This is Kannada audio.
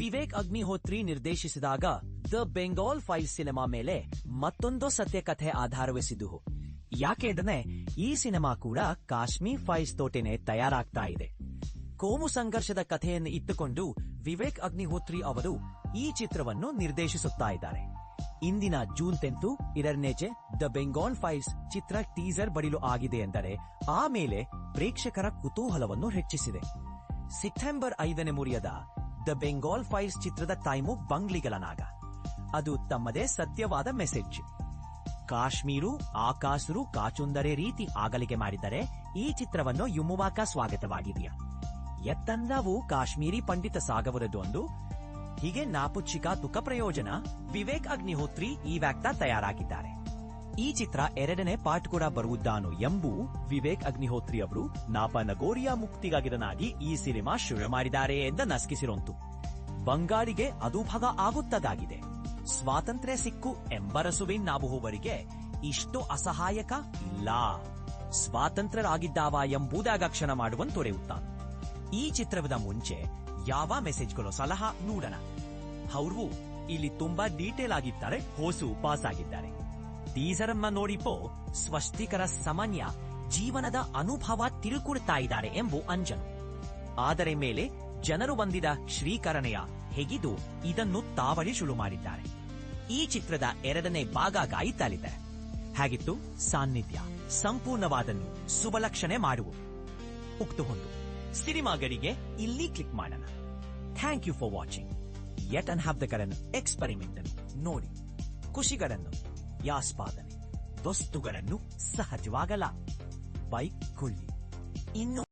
ವಿವೇಕ್ ಅಗ್ನಿಹೋತ್ರಿ ನಿರ್ದೇಶಿಸಿದಾಗ ದ ಬೆಂಗಾಲ್ ಫೈಲ್ ಸಿನಿಮಾ ಮೇಲೆ ಮತ್ತೊಂದು ಸತ್ಯಕಥೆ ಆಧಾರವೆಸಿದ್ದು. ಯಾಕೆಂದರೆ ಈ ಸಿನಿಮಾ ಕೂಡ ಕಾಶ್ಮೀರ್ ಫೈಲ್ಸ್ ತೋಟೆನೆ ತಯಾರಾಗ್ತಾ ಇದೆ. ಕೋಮು ಸಂಘರ್ಷದ ಕಥೆಯನ್ನು ಇಟ್ಟುಕೊಂಡು ವಿವೇಕ್ ಅಗ್ನಿಹೋತ್ರಿ ಅವರು ಈ ಚಿತ್ರವನ್ನು ನಿರ್ದೇಶಿಸುತ್ತಾ ಇದ್ದಾರೆ. ಇಂದಿನ ಜೂನ್ ಟೆಂತು ಎರಡನೇಚೆ ದ ಬೆಂಗಾಲ್ ಫೈಲ್ಸ್ ಚಿತ್ರ ಟೀಸರ್ ಬಡಿಲು ಆಗಿದೆ ಎಂದರೆ ಆಮೇಲೆ ಪ್ರೇಕ್ಷಕರ ಕುತೂಹಲವನ್ನು ಹೆಚ್ಚಿಸಿದೆ. ಸೆಪ್ಟೆಂಬರ್ ಐದನೇ ಮುರಿಯದ ದ ಬೆಂಗಾಲ್ ಫೈರ್ಸ್ ಚಿತ್ರದ ಟೈಮು ಬಂಗ್ಲಿಗಲನಾಗ ಅದು ತಮ್ಮದೇ ಸತ್ಯವಾದ ಮೆಸೇಜ್. ಕಾಶ್ಮೀರು ಆಕಾಶರು ಕಾಚುಂದರೆ ರೀತಿ ಆಗಲಿಗೆ ಮಾಡಿದರೆ ಈ ಚಿತ್ರವನ್ನು ಯುಮುವಾಕ ಸ್ವಾಗತವಾಗಿದೆಯಾ? ಎತ್ತಂದವು ಕಾಶ್ಮೀರಿ ಪಂಡಿತ ಸಾಗವರದೊಂದು ಹೀಗೆ ನಾಪುಚ್ಚಿಕ ತುಕ ಪ್ರಯೋಜನ ವಿವೇಕ್ ಅಗ್ನಿಹೋತ್ರಿ ಈ ವ್ಯಾಕ್ತ ತಯಾರಾಗಿದ್ದಾರೆ. ಈ ಚಿತ್ರ ಎರಡನೇ ಪಾರ್ಟ್ ಕೂಡ ಬರುವುದಾನು ಎಂಬು ವಿವೇಕ್ ಅಗ್ನಿಹೋತ್ರಿ ಅವರು ನಾಪ ನಗೋರಿಯಾ ಮುಕ್ತಿಗಾಗಿದನಾಗಿ ಈ ಸಿನಿಮಾ ಶುರು ಮಾಡಿದ್ದಾರೆ ಎಂದು ನಸ್ಕಿಸಿರೋಂತು ಬಂಗಾಳಿಗೆ ಅದು ಭಾಗ ಆಗುತ್ತದಾಗಿದೆ. ಸ್ವಾತಂತ್ರ್ಯ ಸಿಕ್ಕು ಎಂಬರಸುವಿನ್ ನಾಬುಹುವರಿಗೆ ಇಷ್ಟು ಅಸಹಾಯಕ ಇಲ್ಲ. ಸ್ವಾತಂತ್ರ್ಯರಾಗಿದ್ದಾವ ಎಂಬುದಾಗ ಕ್ಷಣ ಮಾಡುವಂತೊರೆಯುತ್ತ ಈ ಚಿತ್ರವದ ಮುಂಚೆ ಯಾವ ಮೆಸೇಜ್ಗಳು ಸಲಹಾ ನೋಡೋಣ. ಅವ್ರು ಇಲ್ಲಿ ತುಂಬಾ ಡೀಟೇಲ್ ಆಗಿದ್ದಾರೆ, ಹೋಸು ಪಾಸ್ ಆಗಿದ್ದಾರೆ ಟೀಸರನ್ನ ನೋಡಿಪೋ ಸ್ವಸ್ತಿಕರ ಸಾಮಾನ್ಯ ಜೀವನದ ಅನುಭವ ತಿರುಕುಡ್ತಾ ಇದ್ದಾರೆ ಎಂಬು ಅಂಜನು. ಆದರೆ ಮೇಲೆ ಜನರು ಬಂದಿದ ಶ್ರೀಕರಣೆಯ ಹೆಗಿದು ಇದನ್ನು ತಾವಳಿ ಶುರು ಮಾಡಿದ್ದಾರೆ. ಈ ಚಿತ್ರದ ಎರಡನೇ ಭಾಗ ಗಾಯಿತಾಲಿದೆ ಹಾಗಿತ್ತು ಸಾನ್ನಿಧ್ಯ. ಸಂಪೂರ್ಣವಾದನ್ನು ಸುಬಲಕ್ಷಣೆ ಮಾಡುವು ಉಕ್ತು ಹೊಂದು. ಸಿನಿಮಾಗಳಿಗೆ ಇಲ್ಲಿ ಕ್ಲಿಕ್ ಮಾಡೋಣ. Thank you for watching. Yet ಅನ್ ಹಬ್ಬಗಳನ್ನು ಎಕ್ಸ್ಪರಿಮೆಂಟ್ ಅನ್ನು ನೋಡಿ. ಖುಷಿಗಳನ್ನು ಯಾಸ್ಪಾದನೆ. ವಸ್ತುಗಳನ್ನು ಸಹಜವಾಗಲ್ಲ. ಬೈಕ್ ಕೊಳ್ಳಿ ಇನ್ನು